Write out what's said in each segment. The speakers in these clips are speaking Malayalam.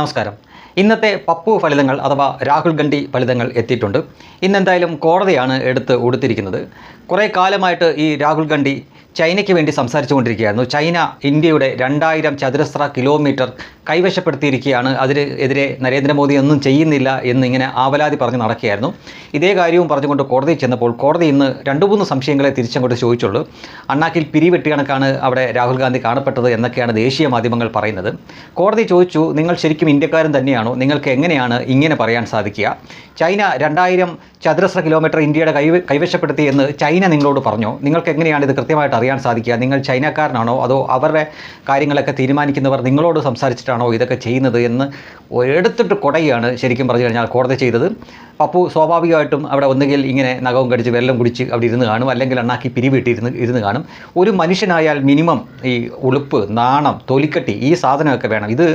നമസ്കാരം. ഇന്നത്തെ പപ്പു ഫലിതങ്ങൾ അഥവാ രാഹുൽ ഗാന്ധി ഫലിതങ്ങൾ എത്തിയിട്ടുണ്ട്. ഇന്നെന്തായാലും കോടതിയാണ് എടുത്ത് ഉടുത്തിരിക്കുന്നത്. കുറേ കാലമായിട്ട് ഈ രാഹുൽ ഗാന്ധി ചൈനയ്ക്ക് വേണ്ടി സംസാരിച്ചുകൊണ്ടിരിക്കുകയായിരുന്നു. ചൈന ഇന്ത്യയുടെ രണ്ടായിരം ചതുരശ്ര കിലോമീറ്റർ കൈവശപ്പെടുത്തിയിരിക്കുകയാണ്. അതിന് എതിരെ നരേന്ദ്രമോദി ഒന്നും ചെയ്യുന്നില്ല എന്നിങ്ങനെ ആവലാതി പറഞ്ഞ് നടക്കുകയായിരുന്നു. ഇതേ കാര്യവും പറഞ്ഞുകൊണ്ട് കോടതിയിൽ ചെന്നപ്പോൾ കോടതി ഇന്ന് രണ്ടു മൂന്ന് സംശയങ്ങളെ തിരിച്ചങ്ങോട്ട് ചോദിച്ചുള്ളൂ. അണ്ണാക്കിൽ പിരിവെട്ടി കണക്കാണ് അവിടെ രാഹുൽ ഗാന്ധി കാണപ്പെട്ടത് എന്നൊക്കെയാണ് ദേശീയ മാധ്യമങ്ങൾ പറയുന്നത്. കോടതി ചോദിച്ചു നിങ്ങൾ ശരിക്കും ഇന്ത്യക്കാരൻ തന്നെയാണോ? നിങ്ങൾക്ക് എങ്ങനെയാണ് ഇങ്ങനെ പറയാൻ സാധിക്കുക? ചൈന രണ്ടായിരം ചതുരശ്ര കിലോമീറ്റർ ഇന്ത്യയുടെ കൈ കൈവശപ്പെടുത്തി എന്ന് ചൈന നിങ്ങളോട് പറഞ്ഞോ? നിങ്ങൾക്ക് എങ്ങനെയാണ് ഇത് കൃത്യമായിട്ട് അറിയാൻ സാധിക്കുക? നിങ്ങൾ ചൈനക്കാരനാണോ? അതോ അവരുടെ കാര്യങ്ങളൊക്കെ തീരുമാനിക്കുന്നവർ നിങ്ങളോട് സംസാരിച്ചിട്ടാണോ ഇതൊക്കെ ചെയ്യുന്നത് എന്ന് എടുത്തിട്ട് കുടയാണ് ശരിക്കും പറഞ്ഞു കഴിഞ്ഞാൽ കോടതി ചെയ്തത്. പപ്പു സ്വാഭാവികമായിട്ടും അവിടെ ഒന്നുകിൽ ഇങ്ങനെ നഖവും കടിച്ച് വെള്ളം കുടിച്ച് അവിടെ ഇരുന്ന് കാണും അല്ലെങ്കിൽ അണ്ണാക്കി പിരിവിട്ടിരുന്ന് ഇരുന്ന് കാണും. ഒരു മനുഷ്യനായാൽ മിനിമം ഈ ഉളുപ്പ് നാണം തൊലിക്കട്ടി ഈ സാധനമൊക്കെ വേണം. ഇത്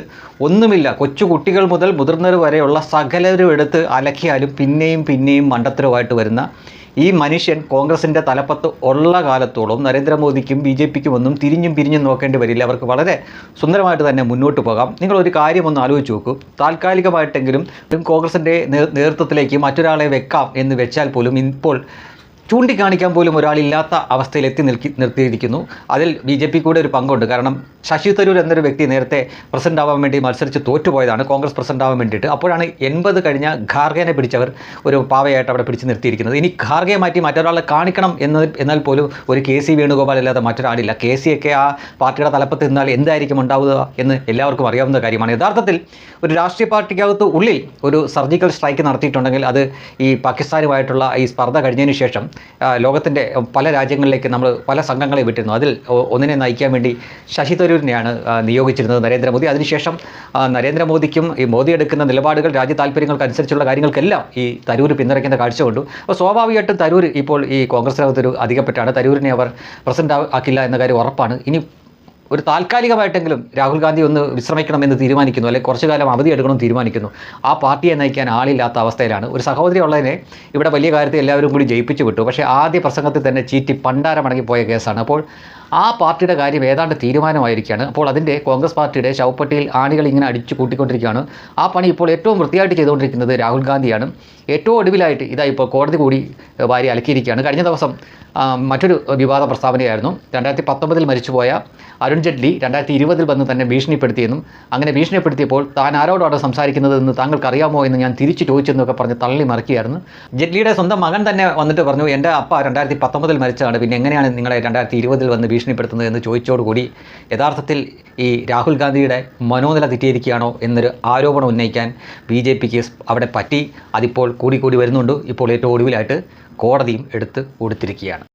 ഒന്നുമില്ല. കൊച്ചു കുട്ടികൾ മുതൽ മുതിർന്നവർ വരെയുള്ള സകലരും എടുത്ത് അലക്കിയാലും പിന്നെയും പിന്നെയും മണ്ടത്തരമായിട്ട് വരുന്ന ഈ മനുഷ്യൻ കോൺഗ്രസിന്റെ തലപ്പത്ത് ഉള്ള കാലത്തോളം നരേന്ദ്രമോദിക്കും ബി ജെ പിക്കും ഒന്നും തിരിഞ്ഞും പിരിഞ്ഞും നോക്കേണ്ടി വരില്ല. അവർക്ക് വളരെ സുന്ദരമായിട്ട് തന്നെ മുന്നോട്ട് പോകാം. നിങ്ങളൊരു കാര്യം ഒന്ന് ആലോചിച്ച് നോക്കൂ. താൽക്കാലികമായിട്ടെങ്കിലും കോൺഗ്രസിന്റെ നേതൃത്വത്തിലേക്ക് മറ്റൊരാളെ വെക്കാം എന്ന് വെച്ചാൽ പോലും ഇപ്പോൾ ചൂണ്ടിക്കാണിക്കാൻ പോലും ഒരാളില്ലാത്ത അവസ്ഥയിൽ എത്തി നിൽക്കി നിർത്തിയിരിക്കുന്നു. അതിൽ ബി ജെ പി കൂടെ ഒരു പങ്കുണ്ട്. കാരണം ശശി തരൂർ എന്നൊരു വ്യക്തി നേരത്തെ പ്രസിഡന്റ് ആവാൻ വേണ്ടി മത്സരിച്ച് തോറ്റുപോയതാണ്. കോൺഗ്രസ് പ്രസിഡന്റ് ആവാൻ വേണ്ടിയിട്ട്. അപ്പോഴാണ് എൺപത് കഴിഞ്ഞ ഖാർഗേനെ പിടിച്ചവർ ഒരു പാവയായിട്ട് അവിടെ പിടിച്ച് നിർത്തിയിരിക്കുന്നത്. ഇനി ഖാർഗയെ മാറ്റി മറ്റൊരാളെ കാണിക്കണം എന്ന് എന്നാൽ പോലും ഒരു കെ സി വേണുഗോപാൽ അല്ലാതെ മറ്റൊരാളില്ല. കെ സി ഒക്കെ ആ പാർട്ടിയുടെ തലപ്പത്ത് നിന്നാൽ എന്തായിരിക്കും ഉണ്ടാവുക എന്ന് എല്ലാവർക്കും അറിയാവുന്ന കാര്യമാണ്. യഥാർത്ഥത്തിൽ ഒരു രാഷ്ട്രീയ പാർട്ടിക്കകത്ത് ഉള്ളിൽ ഒരു സർജിക്കൽ സ്ട്രൈക്ക് നടത്തിയിട്ടുണ്ടെങ്കിൽ അത് ഈ പാകിസ്ഥാനുമായിട്ടുള്ള ഈ സ്പർദ്ധ കഴിഞ്ഞതിന് ശേഷം ലോകത്തിന്റെ പല രാജ്യങ്ങളിലേക്ക് നമ്മൾ പല സംഘങ്ങളെ വിട്ടിരുന്നു. അതിൽ ഒന്നിനെ നയിക്കാൻ വേണ്ടി ശശി തരൂരിനെയാണ് നിയോഗിച്ചിരുന്നത് നരേന്ദ്രമോദി. അതിനുശേഷം നരേന്ദ്രമോദിക്കും ഈ മോദി എടുക്കുന്ന നിലപാടുകൾ രാജ്യ താല്പര്യങ്ങൾക്കനുസരിച്ചുള്ള കാര്യങ്ങൾക്കെല്ലാം ഈ തരൂർ പിന്തുണയ്ക്കുന്ന കാഴ്ച കൊണ്ടു. അപ്പോൾ സ്വാഭാവികമായിട്ടും തരൂർ ഇപ്പോൾ ഈ കോൺഗ്രസ് കോൺഗ്രസിനകത്തൊരു അധികപ്പെട്ടാണ്. തരൂരിനെ അവർ പ്രസിഡന്റ് ആക്കില്ല എന്ന കാര്യം ഉറപ്പാണ്. ഇനി ഒരു താൽക്കാലികമായിട്ടെങ്കിലും രാഹുൽ ഗാന്ധി ഒന്ന് വിശ്രമിക്കണമെന്ന് തീരുമാനിക്കുന്നു അല്ലെങ്കിൽ കുറച്ചു കാലം അവധി എടുക്കണമെന്ന് തീരുമാനിക്കുന്നു ആ പാർട്ടിയെ നയിക്കാൻ ആളില്ലാത്ത അവസ്ഥയിലാണ്. ഒരു സഹോദരി ഉള്ളതിനെ ഇവിടെ വലിയ കാര്യത്തിൽ എല്ലാവരും കൂടി ജയിപ്പിച്ചു വിട്ടു. പക്ഷേ ആദ്യ പ്രസംഗത്തിൽ തന്നെ ചീറ്റി പണ്ടാരമടങ്ങിപ്പോയ കേസാണ്. അപ്പോൾ ആ പാർട്ടിയുടെ കാര്യം ഏതാണ്ട് തീരുമാനമായിരിക്കുകയാണ്. അപ്പോൾ അതിന്റെ കോൺഗ്രസ് പാർട്ടിയുടെ ശവപ്പെട്ടിയിൽ ആണികൾ ഇങ്ങനെ അടിച്ചു കൂട്ടിക്കൊണ്ടിരിക്കുകയാണ്. ആ പണി ഇപ്പോൾ ഏറ്റവും വൃത്തിയായിട്ട് ചെയ്തുകൊണ്ടിരിക്കുന്നത് രാഹുൽ ഗാന്ധിയാണ്. ഏറ്റവും ഒടുവിലായിട്ട് ഇതാ ഇപ്പോൾ കോടതി കൂടി ഭാര്യ അലക്കിയിരിക്കുകയാണ്. കഴിഞ്ഞ ദിവസം മറ്റൊരു വിവാദ പ്രസ്താവനയായിരുന്നു. രണ്ടായിരത്തി പത്തൊമ്പതിൽ മരിച്ചുപോയ അരുൺ ജെയ്റ്റ്ലി രണ്ടായിരത്തി ഇരുപതിൽ വന്ന് തന്നെ ഭീഷണിപ്പെടുത്തിയെന്നും അങ്ങനെ ഭീഷണിപ്പെടുത്തിയപ്പോൾ താൻ ആരോടാണ് സംസാരിക്കുന്നതെന്ന് താങ്കൾക്കറിയാമോ എന്ന് ഞാൻ തിരിച്ചു ചോദിച്ചെന്നൊക്കെ പറഞ്ഞ് തള്ളി മറിക്കുകയായിരുന്നു. ജെയ്റ്റ്ലിയുടെ സ്വന്തം മകൻ തന്നെ വന്നിട്ട് പറഞ്ഞു എന്റെ അപ്പ രണ്ടായിരത്തി പത്തൊമ്പതിൽ മരിച്ചതാണ്. പിന്നെ എങ്ങനെയാണ് നിങ്ങളെ രണ്ടായിരത്തി ഇരുപതിൽ വന്ന് ഭീഷണിപ്പെടുത്തുന്നത് എന്ന് ചോദിച്ചോടുകൂടി യഥാർത്ഥത്തിൽ ഈ രാഹുൽ ഗാന്ധിയുടെ മനോനില തെറ്റിയിരിക്കുകയാണോ എന്നൊരു ആരോപണം ഉന്നയിക്കാൻ ബി ജെ പിക്ക് അവിടെ പറ്റി. അതിപ്പോൾ കൂടിക്കൂടി കൂടി വരുന്നുണ്ട്. ഇപ്പോൾ ഏറ്റവും ഒടുവിലായിട്ട് കോടതിയും എടുത്ത് കൊടുത്തിരിക്കുകയാണ്.